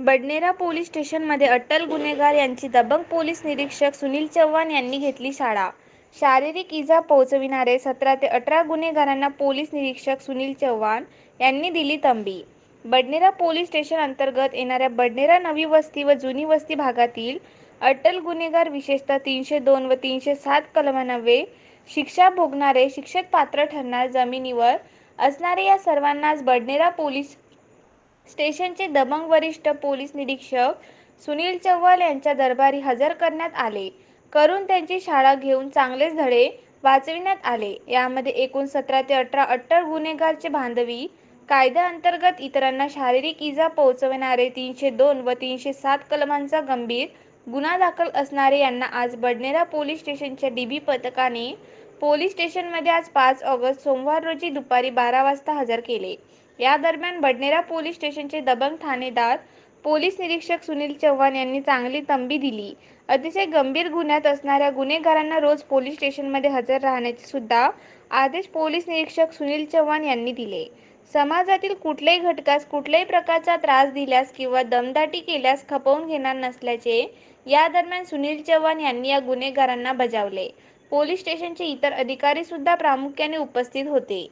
Badnera police स्टेशनमध्ये अटल गुन्हेगार यांची दबंग पोलीस निरीक्षक सुनील चव्हाण यांनी घेतली शाळा. शारीरिक इजा पोहोचविणारे सतरा ते अठरा गुन्हेगारांना पोलीस निरीक्षक सुनील चव्हाण यांनी दिली तंबी. बडनेरा पोलीस स्टेशन अंतर्गत येणाऱ्या बडनेरा नवी वस्ती व जुनी वस्ती भागातील अटल गुन्हेगार विशेषतः तीनशे दोन व तीनशे सात कलमानवे शिक्षा भोगणारे शिक्षक पात्र ठरणार जमिनीवर असणारे या सर्वांनाच बडनेरा पोलीस स्टेशनचे दबंग वरिष्ठ पोलीस निरीक्षक सुनील चव्हाण यांच्या दरबारी हजर करण्यात आले. करून त्यांची शाळा घेऊन चांगलेच धडे वाचविण्यात आले. यामध्ये एकूण सतरा ते अठरा अट्टर गुन्हेगारचे बांधवी कायद्याअंतर्गत इतरांना शारीरिक इजा पोहोचवणारे तीनशे दोन व तीनशे सात कलमांचा गंभीर गुन्हा दाखल असणारे यांना आज बडनेरा पोलीस स्टेशनच्या डीबी पथकाने पोलीस स्टेशनमध्ये आज पाच ऑगस्ट सोमवार रोजी दुपारी बारा वाजता हजर केले. या दरम्यान बडनेरा पोलीस स्टेशनचे दबंग ठाणेदार पोलीस निरीक्षक सुनील चव्हाण यांनी चांगली तंबी दिली. अतिशय गंभीर गुन्ह्यात असणाऱ्या गुन्हेगारांना रोज पोलीस स्टेशनमध्ये हजर राहण्याचे सुद्धा आदेश पोलीस निरीक्षक सुनील चव्हाण यांनी दिले. समाजातील कुठल्याही घटकास कुठल्याही प्रकारचा त्रास दिल्यास किंवा दमदाटी केल्यास खपवून घेणार नसल्याचे या दरम्यान सुनील चव्हाण यांनी या गुन्हेगारांना बजावले. पोलीस स्टेशनचे इतर अधिकारी सुद्धा प्रामुख्याने उपस्थित होते.